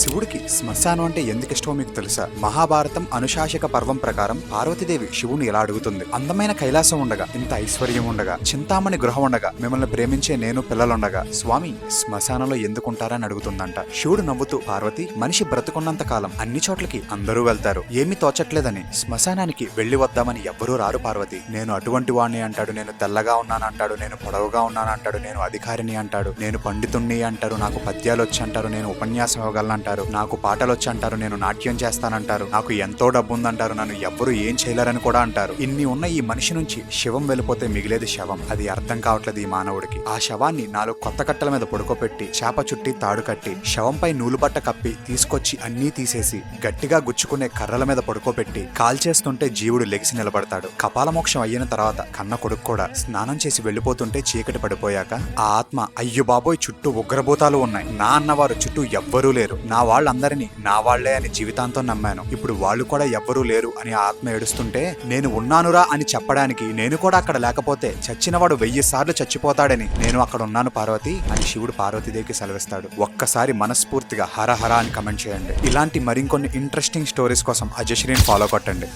శివుడికి శ్మశానం అంటే ఎందుకు ఇష్టమో మీకు తెలుసా? మహాభారతం అనుశాసక పర్వం ప్రకారం పార్వతీదేవి శివుని ఇలా అడుగుతుంది? అందమైన కైలాసం ఉండగా ఇంత ఐశ్వర్యం ఉండగా చింతామణి గృహం ఉండగా మిమ్మల్ని ప్రేమించే నేను పిల్లలుండగా స్వామి శ్మశానంలో ఎందుకుంటారని అడుగుతుందంట. శివుడు నవ్వుతూ పార్వతి మనిషి బ్రతుకున్నంత కాలం అన్ని చోట్లకి అందరూ వెళ్తారు. ఏమీ తోచట్లేదని. శ్మశానానికి వెళ్ళి వద్దామని ఎవ్వరూ రారు పార్వతి. నేను అటువంటి వాణ్ణి అంటాడు నేను తెల్లగా ఉన్నాను అంటాడు నేను పొడవుగా ఉన్నాను అంటాడు నేను అధికారిని అంటాడు నేను పండితుణ్ణి అంటారు నాకు పద్యాలు వచ్చి అంటారు నేను ఉపన్యాసం ఇవ్వగలను అంటారు. నాకు పాటలు వచ్చి అంటారు నేను నాట్యం చేస్తానంటారు. నాకు ఎంతో డబ్బు ఉందంటారు నన్ను ఎవ్వరూ ఏం చేయలేరని కూడా అంటారు. ఇన్ని ఉన్న ఈ మనిషి నుంచి శవం వెళ్ళిపోతే మిగిలేది శవం. అది అర్థం కావట్లేదు ఈ మానవుడికి. ఆ శవాన్ని నాలుగు కొత్త కట్టల మీద పడుకోపెట్టి చేప చుట్టి తాడు కట్టి శవంపై నూలుబట్ట కప్పి తీసుకొచ్చి అన్నీ తీసేసి గట్టిగా గుచ్చుకునే కర్రల మీద పడుకోబెట్టి కాల్చేస్తుంటే జీవుడు లెగిసి నిలబడతాడు. కపాలమోక్షం అయిన తర్వాత కన్న కొడుకు కూడా స్నానం చేసి వెళ్ళిపోతుంటే చీకటి పడిపోయాక ఆ ఆత్మ అయ్యో బాబోయ్ చుట్టూ ఉగ్రభూతాలు ఉన్నాయి. నా అన్నవారు చుట్టూ ఎవ్వరూ లేరు. నా వాళ్ళందరినీ నా వాళ్ళే అని జీవితాంతం నమ్మాను. ఇప్పుడు వాళ్ళు కూడా ఎవ్వరూ లేరు అని ఆత్మ ఏడుస్తుంటే నేను ఉన్నానురా అని చెప్పడానికి నేను కూడా అక్కడ లేకపోతే చచ్చినవాడు వెయ్యి సార్లు చచ్చిపోతాడని నేను అక్కడ ఉన్నాను పార్వతి అని శివుడు పార్వతీదేవికి సెలవిస్తాడు. ఒక్కసారి మనస్ఫూర్తిగా హర హర అని కమెంట్ చేయండి. ఇలాంటి మరికొన్ని ఇంట్రెస్టింగ్ స్టోరీస్ కోసం అజశ్రీని ఫాలో కొట్టండి.